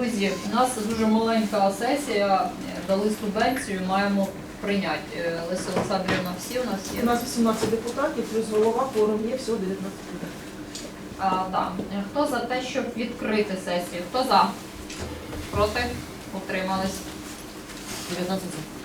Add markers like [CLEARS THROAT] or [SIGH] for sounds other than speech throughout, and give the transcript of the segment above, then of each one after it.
друзі, у нас дуже маленька сесія, е, дали субвенцію, маємо прийняти. Е, Леся Олександрівна, всі у нас є. У нас 18 депутатів, плюс голова, форум є, всього 19 депутатів. А, да. Хто за те, щоб відкрити сесію? Хто за? Проти? Утримались. 19 за.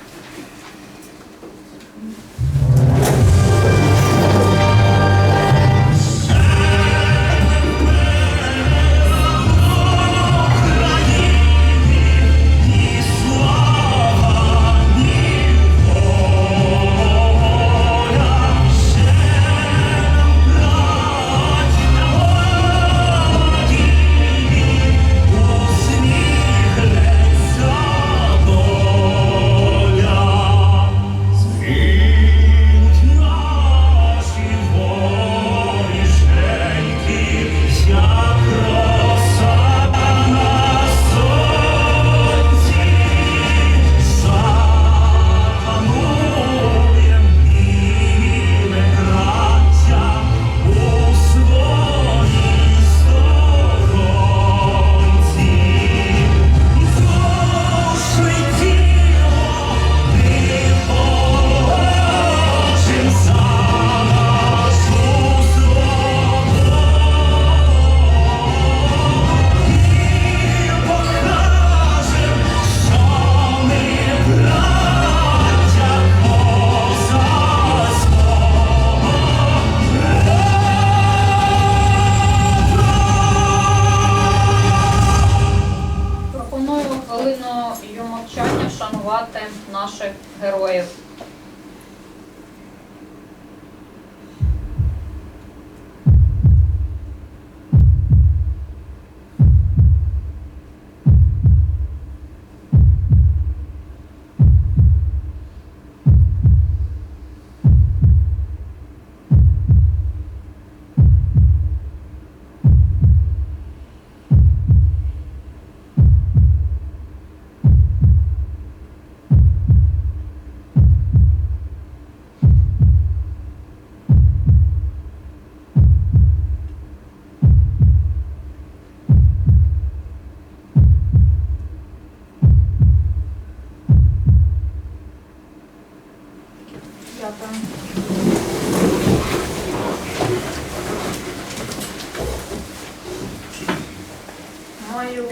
Маю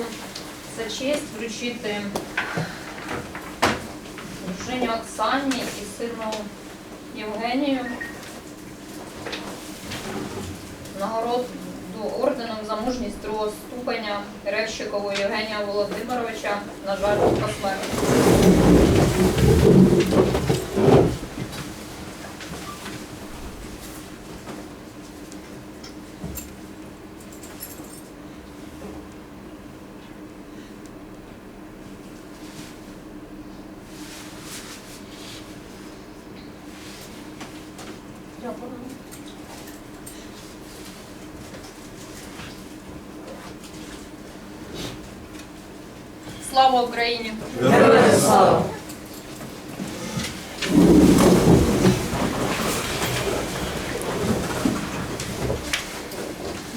за честь вручити дружині Оксані і сину Євгенію нагороду орденом за мужність другого ступеня Ревщикову Євгенія Володимировича, на жаль, посмертно. Дякую. Слава Україні! Героям слава!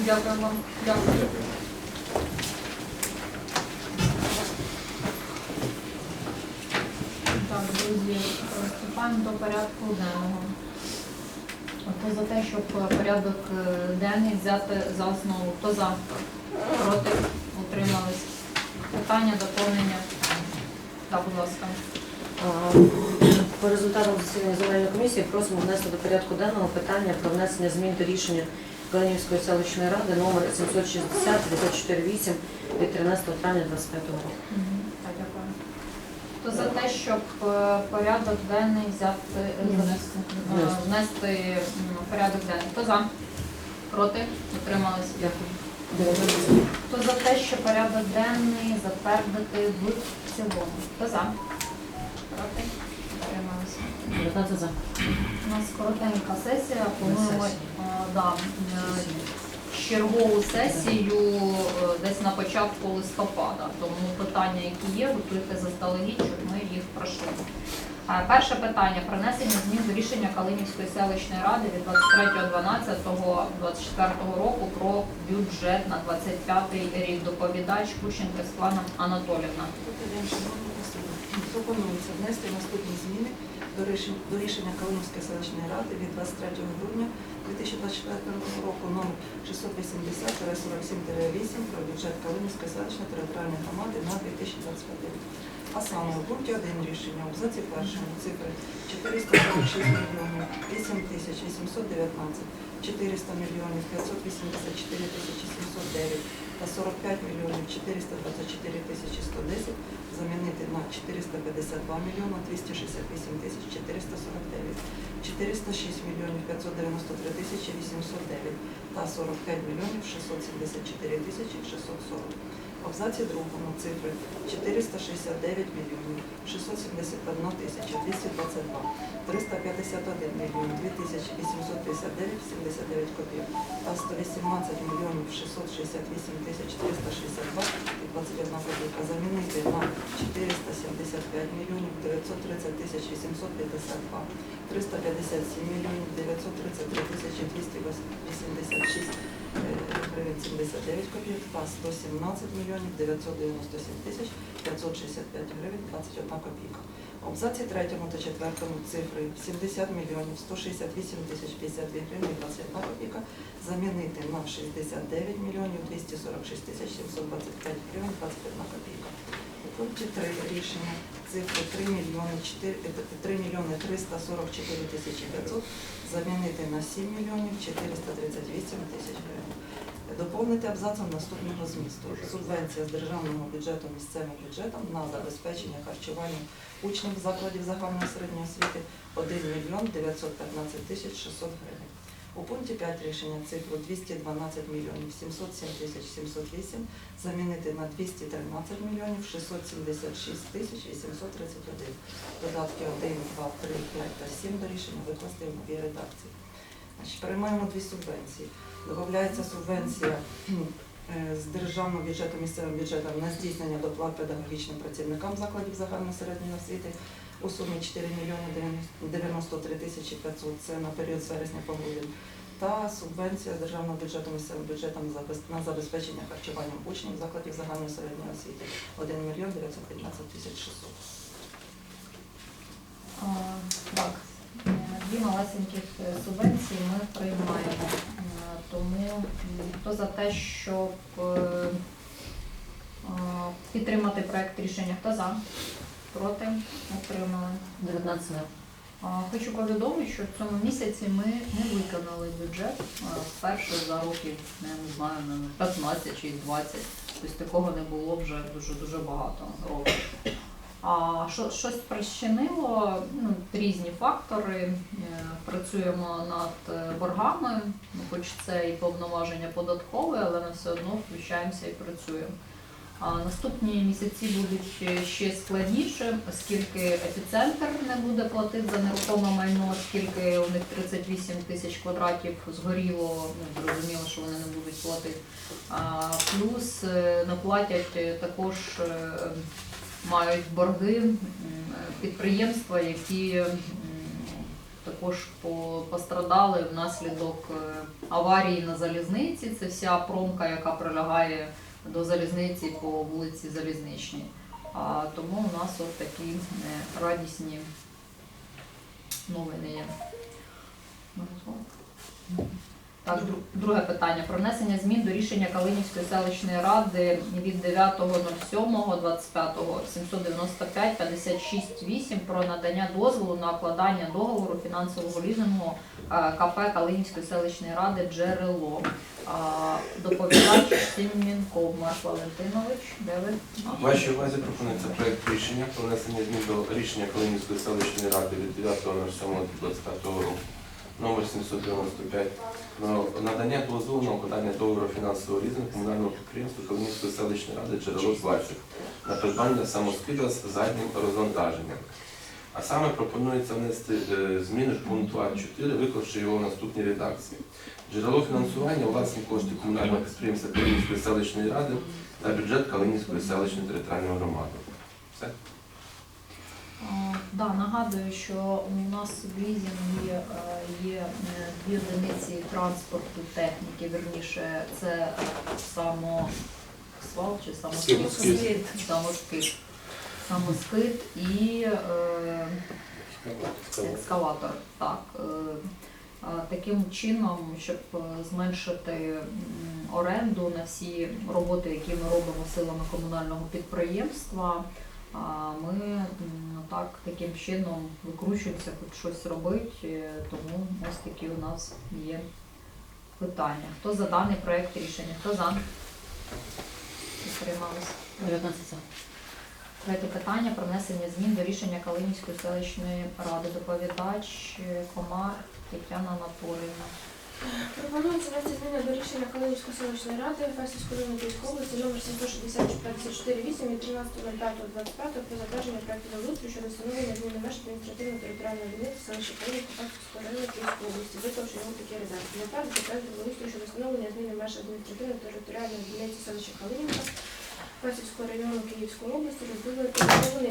Дякую вам. Дякую. Так, друзі, приступаємо до порядку денного. Хто за те, щоб порядок е, денний взяти за основу? Хто за? Проти? Утримались? Питання, доповнення? Так, будь ласка. По результатам засідання земельної комісії просимо внести до порядку денного питання про внесення змін до рішення Калинівської селищної ради номер 760 948 від 13 травня 25 року. Так, дякую. Хто за те, щоб е, порядок денний взяти, е, Внести. е, внести порядок денний? Хто за? Проти? Утримались? Дякую. Хто за те, що порядок денний затвердити в цілому? Хто за? Проти? Утрималися. 19 за. У нас коротенька сесія, плануємо е, да, е, чергову сесію е, десь на початку листопада. Тому питання, які є, готуйте заздалегідь, щоб ми їх пройшли. Перше питання про внесення змін до рішення Калинівської селищної ради від 23.12.24 року про бюджет на 25 рік. Доповідач Кущенко Світлана Анатолівна. Пропонується внести наступні зміни до рішення, Калинівської селищної ради від 23 грудня 2024 року номер 680-47-8 про бюджет Калинівської селищної територіальної громади на 2025 рік. А саме у пункті 1 рішення абзаці першому цифри 446 мільйонів 8 тисяч 819, 400 мільйонів 584 тисячі 709 та 45 мільйонів 424 тисячі 110 замінити на 452 мільйона 268 тисяч 449, 406 мільйонів 593 тисячі 809 та 45 мільйонів 674 тисячі 640. Абзаці другому цифри 469 мільйонів 671 тисяча 222, 351 мільйон 2859 79 копійок та 118 мільйонів 668 тисяч 362 і 21 копійка. Замінити на 475 мільйонів 930 тисяч 852, 357 мільйонів 933 тисячі 286 е, гривень 79 копійок та 117 мільйонів 997 тисяч 565 гривень 21 копійка. Абзаці третьому та четвертому цифри 70 мільйонів 168 тисяч 52 гривень 21 копійка замінити на 69 мільйонів 246 тисяч 725 гривень 21 копійка. У пункті 3 рішення цифри 3 мільйони 4, 3 мільйони 344 тисячі 500 замінити на 7 мільйонів 438 тисяч гривень. Доповнити абзацом наступного змісту. Субвенція з державного бюджету місцевим бюджетом на забезпечення харчування учнів закладів загальної середньої освіти 1 мільйон 915 тисяч 600 гривень. У пункті 5 рішення цифру 212 мільйонів 707 тисяч 708 замінити на 213 мільйонів 676 тисяч 831. Додатки 1, 2, 3, 5 та 7 до рішення викласти в новій редакції. Значить, переймаємо дві субвенції. Додається субвенція е, з державного бюджету місцевим бюджетом на здійснення доплат педагогічним працівникам закладів загальної середньої освіти у сумі 4 мільйони 93 тисячі 500, це на період з вересня по грудень, та субвенція з державного бюджету місцевим бюджетом на забезпечення харчуванням учнів закладів загальної середньої освіти 1 мільйон 915 тисяч 600. Так, е, дві малесеньких е, субвенції ми приймаємо. Тому хто за те, щоб е, підтримати проект рішення, хто за? Проти? Отримали. 19 за. Хочу повідомити, що в цьому місяці ми не виконали бюджет вперше за років, не знаю, наверно, 15 чи 20. Тобто такого не було вже дуже-дуже багато років. А що, щось причинило, ну, різні фактори. Е, Працюємо над е, боргами, ну, хоч це і повноваження податкове, але ми все одно включаємося і працюємо. А наступні місяці будуть ще складніше, оскільки епіцентр не буде платити за нерухоме майно, оскільки у них 38 тисяч квадратів згоріло, ну, зрозуміло, що вони не будуть платити. А, плюс е, не платять е, також мають борги підприємства, які також пострадали внаслідок е, аварії на залізниці. Це вся промка, яка прилягає до залізниці по вулиці Залізничній. А тому у нас от такі е, радісні новини є. Так, друге питання. Про внесення змін до рішення Калинівської селищної ради від 9.07.25 795 56 8 про надання дозволу на укладання договору фінансового лізингу е, КП Калинівської селищної ради джерело. А, Доповідач Сімінков Марк Валентинович. Де ви? Вашій увазі пропонується проект рішення про внесення змін до рішення Калинівської селищної ради від 9.07.25 року номер 795 про надання дозволу на договору фінансового лізингу комунального підприємства Калинівської селищної ради джерело 20 на придбання самоскида з заднім розвантаженням. А саме пропонується внести е, зміни в пункту А4, виклавши його в наступній редакції. Джерело фінансування власні кошти комунального підприємства Калинівської селищної ради та бюджет Калинівської селищної територіальної громади. Все. Да, нагадую, що у нас в лізінгі е, є е, дві одиниці транспорту техніки, верніше, це е, самосвал чи самоскид, Скид. самоскид, самоскид і е, екскаватор. Так. Е, Таким чином, щоб е, зменшити оренду на всі роботи, які ми робимо силами комунального підприємства, ми м, так таким чином викручуємося, хоч щось робити, е, тому ось такі у нас є питання. Хто за даний проект рішення? Хто за? Підтримались. 19 за. Третє питання про внесення змін до рішення Калинівської селищної ради. Доповідач е, Комар Тетяна Анатоліївна. Пропонується внести зміни до рішення Калинівської селищної ради Фастівської районної Київської області номер 760-54-8 від 13.05.25 про затвердження проекту землеустрою щодо встановлення зміни меж адміністративно-територіальної одиниці селища Калинівка Фастівської районної Київської області, виклавши його такі редакції. Затвердити проект землеустрою щодо встановлення зміни меж адміністративно-територіальної одиниці селища Калинівка Фастівського району Київської області, розділений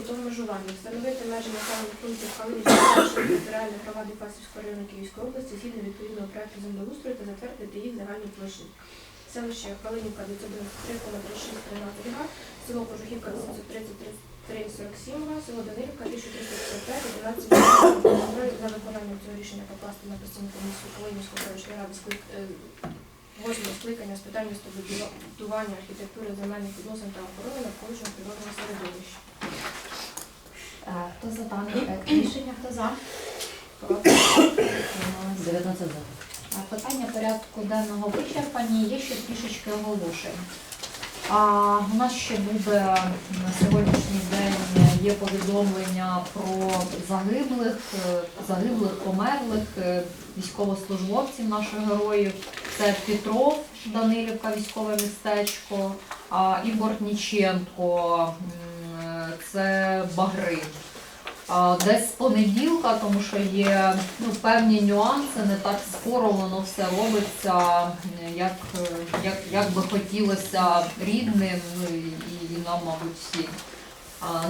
та межування, встановити межі населених пунктів Калинівської територіальної громади Фастівського району Київської області згідно відповідного проекту землеустрою та затвердити їх загальні площі. Селище Калинівка 993,13 га, село Кожухівка 933,47 га, село Данилівка 1355, 11 га. За виконанням цього рішення покласти на постійну комісію Калинівської селищної ради восьмого скликання з питань містобудування, архітектури, земельних відносин та охорони навколишнього природного середовища. Е, Хто за даний [CLEARS THROAT] проект рішення? Хто за? Проти? Утримались. 19 за. Е, Питання порядку денного вичерпані. Є ще трішечки оголошень. А, у нас ще буде на сьогоднішній день є повідомлення про загиблих, е, загиблих, померлих е, військовослужбовців наших героїв. Це Петров, Данилівка, військове містечко, а, і Бортніченко, це Багри. Десь з понеділка, тому що є ну, певні нюанси, не так скоро воно все робиться, як, як, як би хотілося рідним, ну і, і нам, мабуть, всім.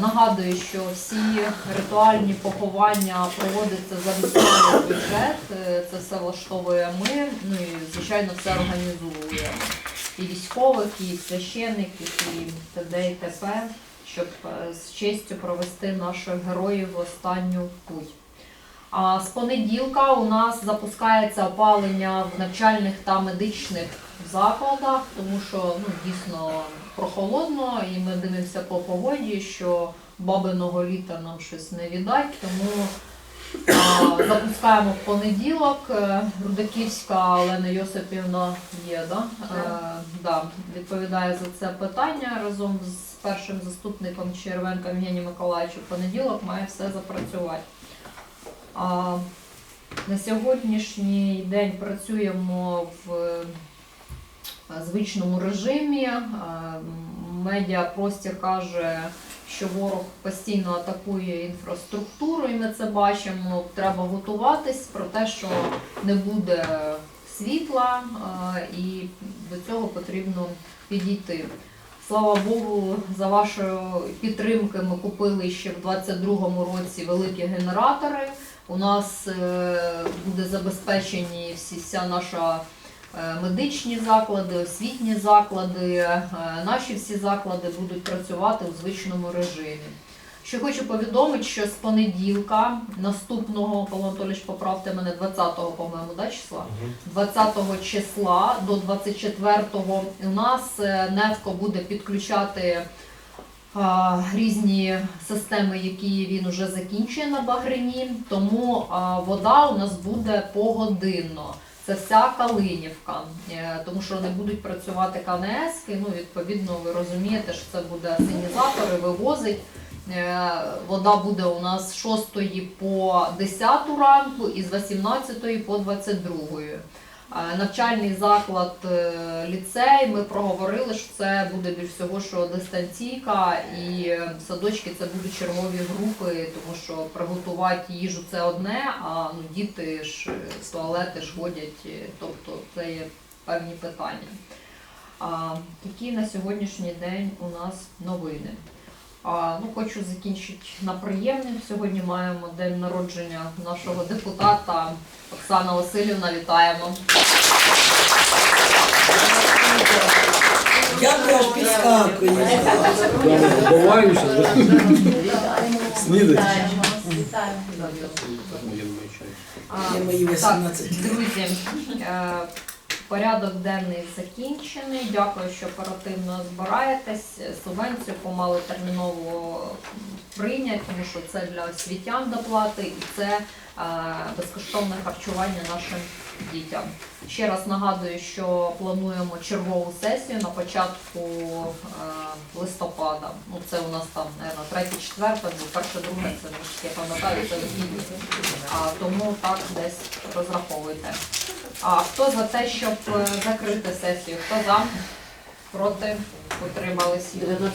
Нагадую, що всі ритуальні поховання проводяться за місцевий бюджет, е, це все влаштовуємо ми, ну і звичайно все організує. І військових, і священників, і т.д. і т.п щоб е, з честю провести наших героїв в останню путь. А з понеділка у нас запускається опалення в навчальних та медичних закладах, тому що ну, дійсно прохолодно, і ми дивимося по погоді, що бабиного літа нам щось не віддать, тому а, запускаємо в понеділок. Е, Рудаківська Олена Йосипівна є, да? Е, да, відповідає за це питання разом з першим заступником Червенка Євгенієм Миколаївичем. В понеділок має все запрацювати. А, на сьогоднішній день працюємо в звичному режимі. Е, Медіапростір каже, що ворог постійно атакує інфраструктуру, і ми це бачимо. Треба готуватись про те, що не буде світла, е, і до цього потрібно підійти. Слава Богу, за вашою підтримки ми купили ще в 22-му році великі генератори. У нас е, буде забезпечені всі, вся наша е, медичні заклади, освітні заклади. Е, Наші всі заклади будуть працювати у звичному режимі. Ще хочу повідомити, що з понеділка наступного, Павло Анатолійович, поправте мене 20-го, по-моєму, да, числа? 20-го числа до 24-го у нас е, НЕФКО буде підключати а, різні системи, які він вже закінчує на Багрині, тому а, вода у нас буде погодинно. Це вся Калинівка, Е, тому що не будуть працювати КНС, ну відповідно ви розумієте, що це буде асенізатори, вивозить. Е, Вода буде у нас з 6 по 10 ранку і з 18 по 22. Е, Навчальний заклад е, ліцей. Ми проговорили, що це буде більш всього, що дистанційка, і е, садочки це будуть чергові групи, тому що приготувати їжу це одне, а ну, діти ж з туалети ж ходять, тобто це є певні питання. А, Такі на сьогоднішній день у нас новини. Ну, хочу закінчити на приємним. Сьогодні маємо день народження нашого депутата Оксана Васильівна. Вітаємо. Дякую, аж підскакує. Ховаюся. Снідать. Вітаємо вітаємо. Мої так, 18. друзі, е, порядок денний закінчений. Дякую, що оперативно збираєтесь. Субвенцію помалу терміново прийнять, тому що це для освітян доплати і це е, безкоштовне харчування нашим дітям. Ще раз нагадую, що плануємо чергову сесію на початку е, листопада. Ну, це у нас там, третє, четверте, бо перше, друге, це я пам'ятаю, це вихідні. А тому так десь розраховуйте. А хто за те, щоб е, закрити сесію? Хто за? Проти? Утримались? 19